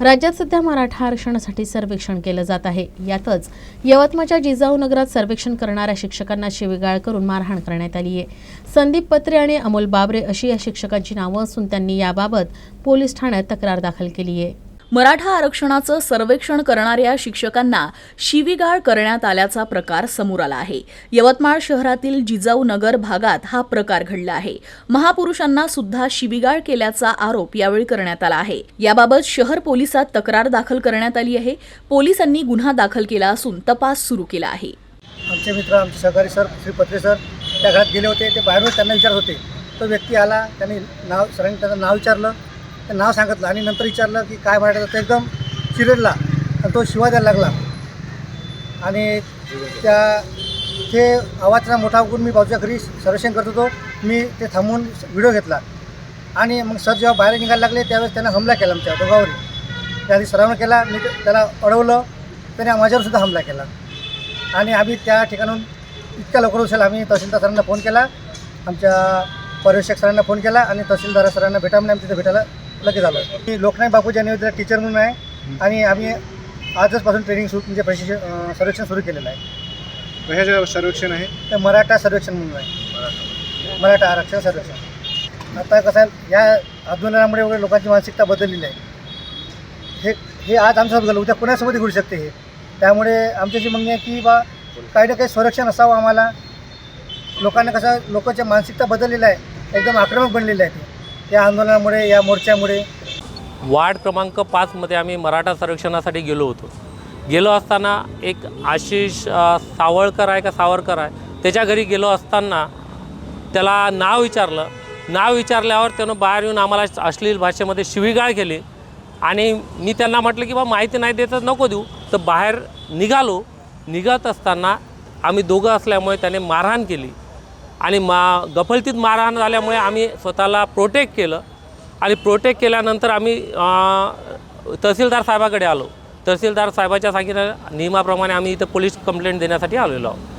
राज्यात सध्या मराठा आरक्षणासाठी सर्वेक्षण केलं जात आहे. यातच यवतमाळच्या जिजाऊ नगरात सर्वेक्षण करणाऱ्या शिक्षकांना शिवीगाळ करून मारहाण करण्यात आली आहे. संदीप पत्रे आणि अमोल बाबरे अशी या शिक्षकांची नावं असून त्यांनी याबाबत पोलीस ठाण्यात तक्रार दाखल केली आहे. मराठा आरक्षणाचं सर्वेक्षण करणाऱ्या शिक्षकांना शिवीगाळ करण्यात आल्याचा प्रकार समोर आला आहे. यवतमाळ शहरातील जिजाऊ नगर भागात हा प्रकार घडला आहे. महापुरुषांना सुद्धा शिवीगाळ केल्याचा आरोप यावेळी करण्यात आला आहे. याबाबत शहर पोलिसात तक्रार दाखल करण्यात आली आहे. पोलिसांनी गुन्हा दाखल केला असून तपास सुरू केला आहे. आमचे मित्र आमचे सहकारी सर श्री पत्रे सर त्या घरात गेले होते. ते बाहेरून त्यांना विचारत होते. तो व्यक्ती आला त्यांनी नाव सरांनी त्याचं नाव विचारलं. नाव सांगितलं आणि नंतर विचारलं की काय म्हणायचं तर एकदम चिरडला. आणि तो शिवा द्यायला लागला. आणि त्या ते आवाज मोठा बघून मी बाजूच्या घरी सर्वेक्षण करत होतो. मी ते थांबवून व्हिडिओ घेतला. आणि मग सर जेव्हा बाहेर निघायला लागले त्यावेळेस त्यांना हमला केला आमच्या दोघावर. त्याआधी सरावण केला मी त्याला अडवलं. त्याने माझ्यावर सुद्धा हमला केला. आणि आम्ही त्या ठिकाणून इतक्या लवकर उचल आम्ही तहसीलदार सरांना फोन केला. आमच्या पर्यवेक्षक सरांना फोन केला आणि तहसीलदार सरांना भेटा म्हणजे आम्ही तिथे भेटायला लगेच आलो मी लोकनायक बापूजी आणि टीचर म्हणून आहे. आणि आम्ही आजचपासून ट्रेनिंग सुरू म्हणजे प्रशिक्षण सर्वेक्षण सुरू केलेलं आहे. कशाचं सर्वेक्षण आहे? ते मराठा सर्वेक्षण म्हणून आहे. मराठा आरक्षण सर्वेक्षण. आता कसं आहे या आंदोलनामुळे वगैरे लोकांची मानसिकता बदललेली आहे. हे हे आज आमच्यासोबत झालं. उद्या कोणासोबत घडू शकते हे. त्यामुळे आमची जी मागणी आहे की बा काही ना काही संरक्षण असावं आम्हाला. लोकांना कसं लोकांच्या मानसिकता बदललेलं आहे. एकदम आक्रमक बनलेलं आहे ते या आंदोलनामुळे या मोर्चामुळे. वार्ड क्रमांक पाचमध्ये आम्ही मराठा सर्वेक्षणासाठी गेलो होतो. गेलो असताना एक आशिष सावळकर आहे का सावरकर आहे त्याच्या घरी गेलो असताना त्याला नाव विचारलं. नाव विचारल्यावर त्यानं बाहेर येऊन आम्हाला अश्लील भाषेमध्ये शिवीगाळ केली. आणि मी त्यांना म्हटलं की बा माहिती नाही देत नको देऊ. तर बाहेर निघालो. निघत असताना आम्ही दोघं असल्यामुळे त्याने मारहाण केली. आणि मा गफलतीत मारहाण झाल्यामुळे आम्ही स्वतःला प्रोटेक्ट केलं. आणि प्रोटेक्ट केल्यानंतर आम्ही तहसीलदार साहेबाकडे आलो. तहसीलदार साहेबाच्या सांगितल्या नियमाप्रमाणे आम्ही इथं पोलीस कंप्लेंट देण्यासाठी आलेलो आहोत.